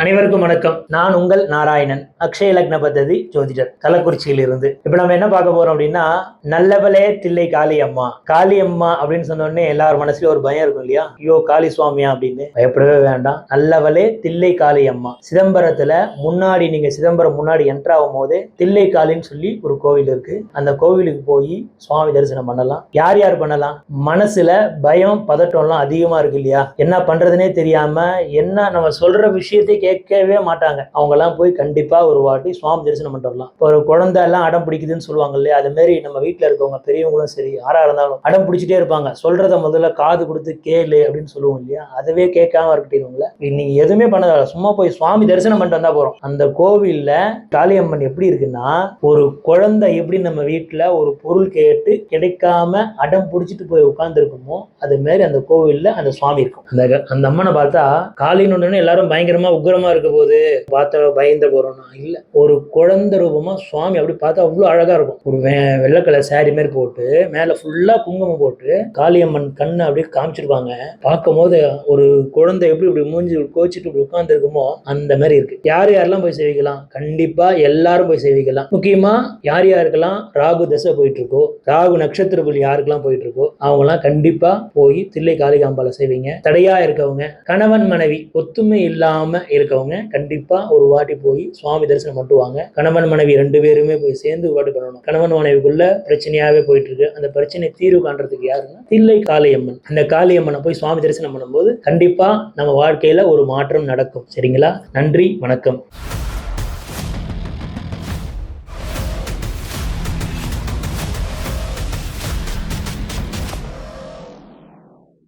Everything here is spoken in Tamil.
அனைவருக்கும் வணக்கம். நான் உங்கள் நாராயணன். அக்ஷய லக்ன பദ്ധதி ஜோதிடர் கள்ளக்குறிச்சியில் இருந்து இப்ப நம்ம என்ன பார்க்க போறோம் அப்படின்னா நல்லவளே தில்லை காளி அம்மா காளி அம்மா அப்படின்னு சொன்னோடனே எல்லார் மனசுலயும் ஒரு பயம் இருக்கும் இல்லையா? ஐயோ காளி சுவாமியா அப்படின்னு. பயப்படவே வேண்டாம். நல்லவளே தில்லை காளி அம்மா சிதம்பரத்துல முன்னாடி நீங்க சிதம்பரம் முன்னாடி என்ட்ரு ஆகும் போதே தில்லை காளின்னு சொல்லி ஒரு கோவில் இருக்கு. அந்த கோவிலுக்கு போய் சுவாமி தரிசனம் பண்ணலாம். யார் யார் பண்ணலாம்? மனசுல பயம் பதட்டம்லாம் அதிகமா இருக்கு இல்லையா? என்ன பண்றதுனே தெரியாம என்ன நம்ம சொல்ற விஷயத்தை கேட்கவே மாட்டாங்க. அவங்கெல்லாம் போய் கண்டிப்பாக ஒரு வாட்டி சுவாமி தரிசனம் பண்ணிட்டு வரலாம். இப்போ ஒரு குழந்தை எல்லாம் அடம் பிடிக்குதுன்னு சொல்லுவாங்க இல்லையா? அது மாதிரி நம்ம வீட்டில் இருக்கவங்க பெரியவங்களும் சரி யாராக இருந்தாலும் அடம் பிடிச்சிட்டே இருப்பாங்க. சொல்கிறத முதல்ல காது கொடுத்து கேளு அப்படின்னு சொல்லுவோம் இல்லையா? அதுவே கேட்காம இருக்கட்டீங்களா நீங்கள் எதுவுமே பண்ண சும்மா போய் சுவாமி தரிசனம் பண்ணிட்டு வந்தால் போகிறோம் அந்த கோவில்ல காளியம்மன் எப்படி இருக்குன்னா ஒரு குழந்தை எப்படி நம்ம வீட்டில் ஒரு பொருள் கேட்டு கிடைக்காம அடம் பிடிச்சிட்டு போய் உட்காந்துருக்குமோ அது மாதிரி அந்த கோவில்ல அந்த சுவாமி இருக்கும். அந்த அந்த அம்மனை பார்த்தா காளின்னு எல்லாரும் பயங்கரமாக உக்ரம் உக்கிரமா இருக்க போது பார்த்த பயந்து போறோம்னா இல்ல. ஒரு குழந்தை ரூபமா சுவாமி அப்படி பார்த்தா அவ்வளவு அழகா இருக்கும். ஒரு வெ- வெள்ளை கலர் saree மாதிரி போட்டு மேல ஃபுல்லா குங்குமம் போட்டு காளியம்மன் கண்ணை அப்படியே காமிச்சிருப்பாங்க. பார்க்கும் போது ஒரு குழந்தை எப்படி இப்படி மூஞ்சி கோச்சிட்டு இப்படி உட்கார்ந்து இருக்குமோ அந்த மாதிரி இருக்கு. யார் யாரெல்லாம் போய் சேவிக்கலாம்? கண்டிப்பா எல்லாரும் போய் சேவிக்கலாம். முக்கியமா யார் யாருக்கெல்லாம் ராகு தசை போயிட்டு இருக்கோ ராகு நட்சத்திரக்குள் புள்ளி யாருக்கெல்லாம் போயிட்டு இருக்கோ அவங்கலாம் கண்டிப்பா போய் தில்லை காளிகாம்பால செய்வீங்க தடையா இருக்கவங்க கணவன் மனைவி ஒத்துமை இல்லாம இருக்கவங்க கண்டிப்பா ஒரு வாட்டி போய் சுவாமி தரிசனம் மட்டுவாங்க கணவன் மனைவி ரெண்டு பேருமே போய் சேர்ந்து வழிபாடு பண்ணணும். கணவன் மனைவிக்குள்ள பிரச்சனையாவே போயிட்டு இருக்கு அந்த பிரச்சனை தீர்வு காண்றதுக்கு யாருன்னா தில்லை காளியம்மன். அந்த காளியம்மனை போய் சுவாமி தரிசனம் பண்ணும்போது கண்டிப்பா நம்ம வாழ்க்கையில ஒரு மாற்றம் நடக்கும். சரிங்களா? நன்றி வணக்கம்.